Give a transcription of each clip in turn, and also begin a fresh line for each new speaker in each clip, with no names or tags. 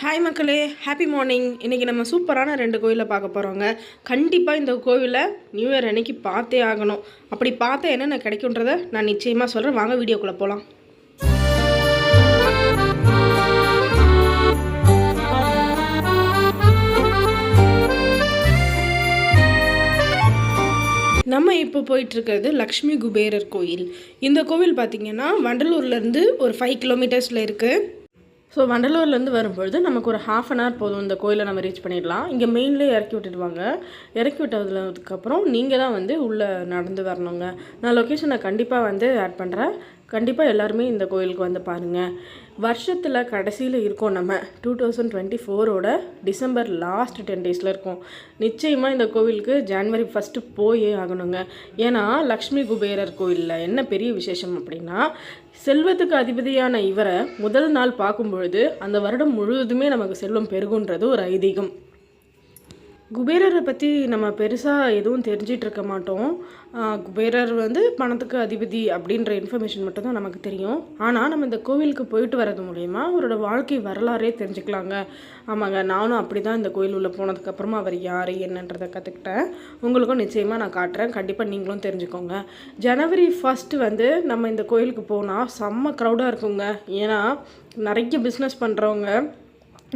Hi மக்களே happy morning இன்றைக்கி நம்ம சூப்பரான ரெண்டு கோயிலை பார்க்க போகிறோங்க கண்டிப்பாக இந்த கோவிலை நியூ இயர் அன்னைக்கு பார்த்தே ஆகணும். அப்படி பார்த்தா என்னென்ன கிடைக்குன்றதை நான் நிச்சயமாக சொல்கிறேன் வாங்க வீடியோக்குள்ளே போகலாம் நம்ம இப்போ போயிட்டுருக்கிறது லக்ஷ்மி குபேரர் கோயில். இந்த கோவில் பார்த்திங்கன்னா வண்டலூர்லேருந்து ஒரு ஃபைவ் கிலோமீட்டர்ஸில் இருக்குது ஸோ வண்டலூர்லேருந்து வரும்பொழுது நமக்கு ஒரு ஹாஃப் அன் ஹவர் போதும் இந்த கோயிலை நம்ம ரீச் பண்ணிடலாம். இங்கே மெயின்லேயே இறக்கி விட்டுடுவாங்க. இறக்கி விட்டதுக்கப்புறம் நீங்கள் தான் வந்து உள்ளே நடந்து வரணுங்க. நான் லொக்கேஷனை கண்டிப்பாக வந்து ஆட் பண்ணுறேன் கண்டிப்பாக எல்லாருமே இந்த கோயிலுக்கு வந்து பாருங்கள் வருஷத்தில் கடைசியில் இருக்கோம் நம்ம. டூ தௌசண்ட் டுவெண்ட்டி ஃபோரோட டிசம்பர் லாஸ்ட் டென் டேஸில் இருக்கோம். நிச்சயமாக இந்த கோவிலுக்கு ஜான்வரி ஃபஸ்ட்டு போயே ஆகணுங்க. ஏன்னா லக்ஷ்மி குபேரர் கோயிலில் என்ன பெரிய விசேஷம் அப்படின்னா செல்வத்துக்கு அதிபதியான இவரை முதல் நாள் பார்க்கும் பொழுது அந்த வருடம் முழுவதுமே நமக்கு செல்வம் பெருகுன்றது ஒரு ஐதீகம். குபேரரை பற்றி நம்ம பெருசாக எதுவும் தெரிஞ்சிட்டு இருக்க மாட்டோம். குபேரர் வந்து பணத்துக்கு அதிபதி அப்படின்ற இன்ஃபர்மேஷன் மட்டும்தான் நமக்கு தெரியும். ஆனால் நம்ம இந்த கோவிலுக்கு போயிட்டு வர்றது மூலயமா அவரோட வாழ்க்கை வரலாறே தெரிஞ்சுக்கலாங்க. ஆமாங்க நானும் அப்படி தான் இந்த கோயில் உள்ளே போனதுக்கப்புறமா அவர் யார் என்னன்றதை கற்றுக்கிட்டேன் உங்களுக்கும் நிச்சயமாக நான் காட்டுறேன். கண்டிப்பாக நீங்களும் தெரிஞ்சுக்கோங்க. ஜனவரி ஃபஸ்ட்டு வந்து நம்ம இந்த கோயிலுக்கு போனால் செம்ம க்ரௌடாக இருக்குங்க. ஏன்னா நிறைய பிஸ்னஸ் பண்ணுறவங்க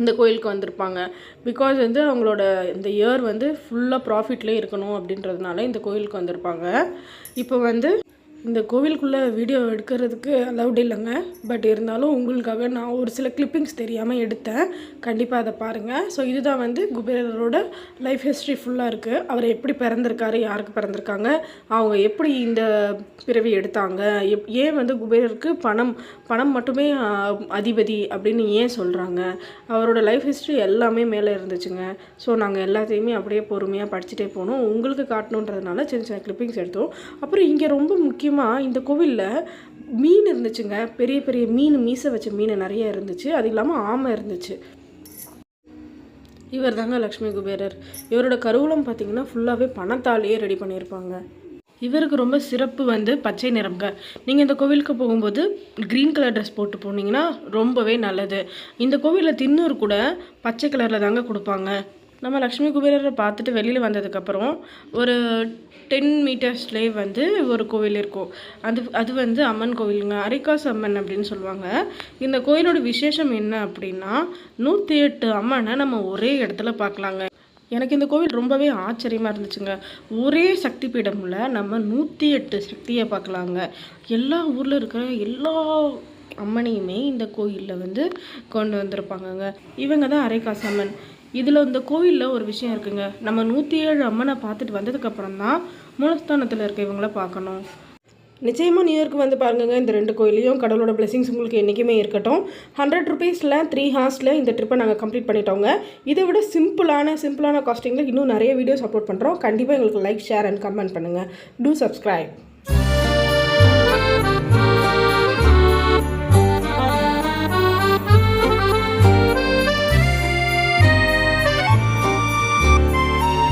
இந்த கோயிலுக்கு வந்திருப்பாங்க. பிகாஸ் வந்து அவங்களோட இந்த இயர் வந்து ஃபுல்லாக ப்ராஃபிட்லேயே இருக்கணும் அப்படின்றதுனால இந்த கோயிலுக்கு வந்திருப்பாங்க. இப்போ வந்து இந்த கோவிலுக்குள்ளே வீடியோ எடுக்கிறதுக்கு அலௌட் இல்லைங்க. பட் இருந்தாலும் உங்களுக்காக நான் ஒரு சில கிளிப்பிங்ஸ் தெரியாமல் எடுத்தேன். கண்டிப்பாக அதை பாருங்கள் ஸோ இதுதான் வந்து குபேரரோட லைஃப் ஹிஸ்ட்ரி ஃபுல்லாக இருக்குது அவர் எப்படி பிறந்திருக்காரு யாருக்கு பிறந்திருக்காங்க அவங்க எப்படி இந்த பிறவி எடுத்தாங்க எப் ஏன் வந்து குபேரருக்கு பணம் பணம் மட்டுமே அதிபதி அப்படின்னு ஏன் சொல்கிறாங்க அவரோட லைஃப் ஹிஸ்ட்ரி எல்லாமே மேலே இருந்துச்சுங்க. ஸோ நாங்கள் எல்லாத்தையுமே அப்படியே பொறுமையாக படிச்சுட்டே போனோம். உங்களுக்கு காட்டணுன்றதுனால சின்ன சின்ன கிளிப்பிங்ஸ் எடுத்தோம். அப்புறம் இங்கே ரொம்ப முக்கியம் முக்கியமாக இந்த கோவிலில் மீன் இருந்துச்சுங்க. பெரிய பெரிய மீன் மீசை வச்ச மீன் நிறைய இருந்துச்சு. அது இல்லாமல் ஆமை இருந்துச்சு. இவர் தாங்க லக்ஷ்மி குபேரர். இவரோட கருவூலம் பார்த்தீங்கன்னா ஃபுல்லாகவே பணத்தாலேயே ரெடி பண்ணியிருப்பாங்க இவருக்கு ரொம்ப சிறப்பு வந்து பச்சை நிறம்ங்க. நீங்கள் இந்த கோவிலுக்கு போகும்போது க்ரீன் கலர் ட்ரெஸ் போட்டு போனீங்கன்னா ரொம்பவே நல்லது. இந்த கோவிலில் தின்னூர் கூட பச்சை கலரில் தாங்க கொடுப்பாங்க. நம்ம லக்ஷ்மி குபேரரை பார்த்துட்டு வெளியில் வந்ததுக்கப்புறம் ஒரு டென் மீட்டர்ஸ்லேயே வந்து ஒரு கோவில் இருக்கும். அது அது வந்து அம்மன் கோவிலுங்க அரைக்காசு அம்மன் அப்படின்னு சொல்லுவாங்க. இந்த கோயிலோட விசேஷம் என்ன அப்படின்னா நூற்றி எட்டு அம்மனை நம்ம ஒரே இடத்துல பார்க்கலாங்க. எனக்கு இந்த கோவில் ரொம்பவே ஆச்சரியமாக இருந்துச்சுங்க. ஒரே சக்தி பீடமில் நம்ம நூற்றி எட்டு சக்தியை பார்க்கலாங்க. எல்லா ஊரில் இருக்கிற எல்லா அம்மனையுமே இந்த கோயிலில் வந்து கொண்டு வந்திருப்பாங்கங்க. இவங்க தான் அரைக்காசம்மன் இதில் இந்த கோவிலில் ஒரு விஷயம் இருக்குங்க. நம்ம நூற்றி ஏழு அம்மனை பார்த்துட்டு வந்ததுக்கப்புறம் தான் மூலஸ்தானத்தில் இருக்க இவங்கள பார்க்கணும். நிச்சயமாக நியூயார்க் வந்து பாருங்க இந்த ரெண்டு கோயிலையும் கடவுளோட பிளெஸிங்ஸ் உங்களுக்கு என்றைக்குமே இருக்கட்டும். ஹண்ட்ரட் ருபீஸில் த்ரீ ஹார்ஸில் இந்த ட்ரிப்பை நாங்கள் கம்ப்ளீட் பண்ணிட்டோங்க. இதை விட சிம்பிளான சிம்பிளான காஸ்டிங்கில் இன்னும் நிறைய வீடியோஸ் அப்லோட் பண்ணுறோம் கண்டிப்பாக எங்களுக்கு லைக் ஷேர் அண்ட் கமெண்ட் பண்ணுங்கள் டூ சப்ஸ்கிரைப்